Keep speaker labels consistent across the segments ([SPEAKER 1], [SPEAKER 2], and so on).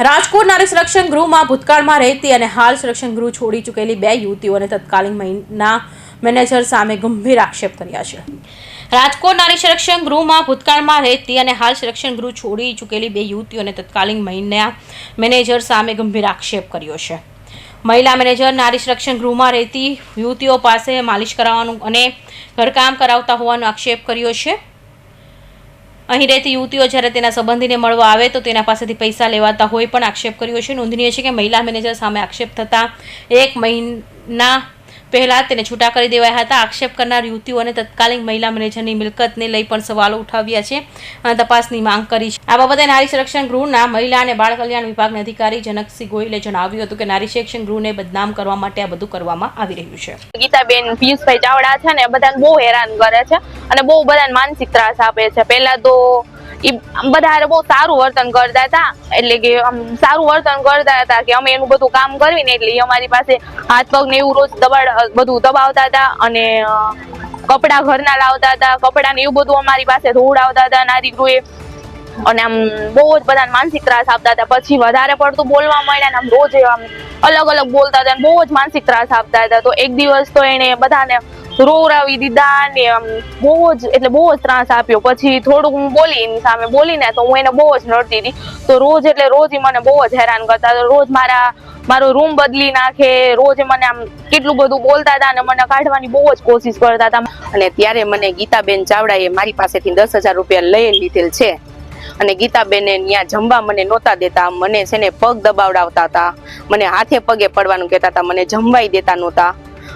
[SPEAKER 1] રાજકોટ નારી સંરક્ષણ ગૃહમાં ભૂતકાળમાં રહેતી અને હાલ સંરક્ષણ ગૃહ છોડી ચૂકેલી બે યુવતીઓને તત્કાલીન મહિના મેનેજર સામે ગંભીર આક્ષેપ કર્યા છે. રાજકોટ નારી સંરક્ષણ ગૃહમાં ભૂતકાળમાં રહેતી અને હાલ સંરક્ષણ ગૃહ છોડી ચૂકેલી બે યુવતીઓને તત્કાલીન મહિના મેનેજર સામે ગંભીર આક્ષેપ કર્યો છે. મહિલા મેનેજર નારી સંરક્ષણ ગૃહમાં રહેતી યુવતીઓ પાસે માલિશ કરાવવાનું અને ઘરકામ કરાવતા હોવાનો આક્ષેપ કર્યો છે. અહીં રહેતી યુવતીઓ જ્યારે તેના સંબંધીને મળવા આવે તો તેના પાસેથી પૈસા લેવાતા હોય પણ આક્ષેપ કર્યો છે. નોંધનીય છે કે મહિલા મેનેજર સામે આક્ષેપ થતાં એક મહિના પહેલા તેને છૂટા કરી દેવાયા હતા. આક્ષેપ કરનાર યુવતીઓને તત્કાલીન મહિલા મેનેજરની મિલકતને લઈ પણ સવાલો ઉઠાવ્યા છે અને તપાસની માંગ કરી છે. આ બાબતે નારી સંરક્ષણ ગૃહના મહિલા અને બાળ કલ્યાણ વિભાગના અધિકારી જનકસિંહ ગોયલે જણાવ્યું હતું કે નારી સંરક્ષણ ગૃહને બદનામ કરવા માટે આ બધું કરવામાં આવી રહ્યું છે.
[SPEAKER 2] ગીતાબેન, પિયુષભાઈ ચાવડા છે ને બધાને બહુ હેરાન કરે છે અને બહુ બધાને માનસિક ત્રાસ આપે છે. પહેલા તો ઈ બધા બહુ સારું વર્તન કરતા હતા. એટલે કે સારું વર્તન કરતા હતા કે અમે એનું બધું કામ કરવી ને એટલે એ અમારી પાસે હાથ પગ ને એવું રોજ દબાડ બધું દબાવતા હતા અને કપડા ઘરના લાવતા હતા, કપડા ને એવું બધું અમારી પાસે ધોવડાવતા હતા નારી ગૃહે. અને આમ બહુ જ બધાને માનસિક ત્રાસ આપતા હતા. પછી વધારે પડતું બોલવા માંડ્યા ને આમ રોજ આમ અલગ અલગ બોલતા હતા બહુ જ માનસિક ત્રાસ આપતા હતા. તો એક દિવસ તો એને બધાને રોવરાવી દીધા ને આમ બહુ જ એટલે બહુ જ ત્રાસ આપ્યો. પછી થોડુંક હું બોલી એની સામે બોલીને તો હું એને બહુ જ નડતી હતી. તો રોજ એટલે રોજ એ મને બહુ જ હેરાન કરતા તો રોજ મારા મારો રૂમ બદલી નાખે. રોજ મને આમ કેટલું બધું બોલતા હતા અને મને કાઢવાની બહુ જ કોશિશ કરતા હતા.
[SPEAKER 3] અને ત્યારે મને ગીતાબેન ચાવડાએ મારી પાસેથી દસ હજાર રૂપિયા લઈ લીધેલ છે. અને ગીતાબેને ત્યાં જમવા મને નહોતા દેતા. મને છે ને પગ દબાવડાવતા હતા. મને હાથે પગે પડવાનું કહેતા હતા. મને જમવાઈ દેતા નહોતા.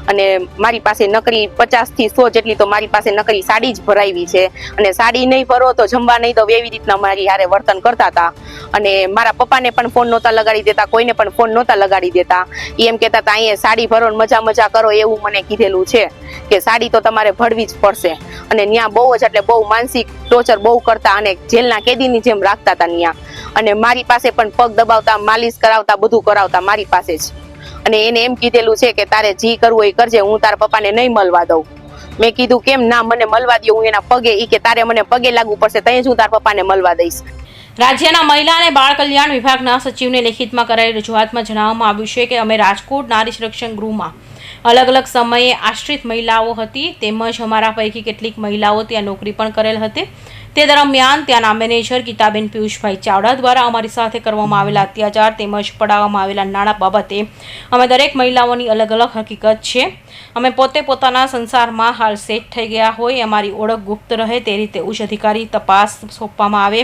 [SPEAKER 3] અને મારી પાસે નકરી પચાસથી સો જેટલી તો મારી પાસે નકરી સાડી જ ભરાવી છે. અને સાડી નહીં ભરો તો જમવા નહીં તો એવી રીતના મારી હારે વર્તન કરતા હતા. અને મારા પપ્પાને પણ ફોન નહોતા લગાડી દેતા, કોઈને પણ ફોન નહોતા લગાડી દેતા. એમ કહેતા હતા, અહીંયા સાડી ભરો મજા મજા કરો, એવું મને કીધેલું છે કે સાડી તો તમારે ભરવી જ પડશે. અને ત્યાં બહુ જ એટલે બહુ માનસિક ટોર્ચર બહુ કરતા અને જેલના કેદીની જેમ રાખતા હતા ત્યાં અને મારી પાસે પણ પગ દબાવતા, માલિશ કરાવતા, બધું કરાવતા મારી પાસે જ. અને એને એમ કીધેલું છે કે તારે જી કરવું એ કરજે, હું તારા પપ્પાને નહીં મળવા દઉં. મેં કીધું, કેમ? ના, મને મળવા દો હું એના પગે એ કે તારે મને પગે લાગવું પડશે, તઈ જ હું તારા પપ્પાને મળવા દઈશ.
[SPEAKER 1] રાજ્યના મહિલા અને બાળ કલ્યાણ વિભાગના સચિવને લેખિતમાં કરાયેલી રજૂઆતમાં જણાવવામાં આવ્યું છે કે અમે રાજકોટ નારી સંરક્ષણ ગૃહમાં અલગ અલગ સમયે આશ્રિત મહિલાઓ હતી, તેમજ અમારા પૈકી કેટલીક મહિલાઓ ત્યાં નોકરી પણ કરેલ હતી. તે દરમિયાન ત્યાંના મેનેજર ગીતાબેન પિયુષભાઈ ચાવડા દ્વારા અમારી સાથે કરવામાં આવેલા અત્યાચાર તેમજ પડાવવામાં આવેલા નાણાં બાબતે અમે દરેક મહિલાઓની અલગ અલગ હકીકત છે. અમે પોતે પોતાના સંસારમાં હાલ સેટ થઈ ગયા હોય, અમારી ઓળખ ગુપ્ત રહે, તે રીતે ઉચ્ચ અધિકારી તપાસ સોંપવામાં આવે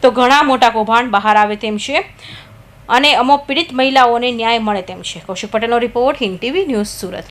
[SPEAKER 1] તો ઘણા મોટા કૌભાંડ બહાર આવે તેમ છે અને અમો પીડિત મહિલાઓને ન્યાય મળે તેમ છે. કૌશિક પટેલનો report Hind TV news Surat.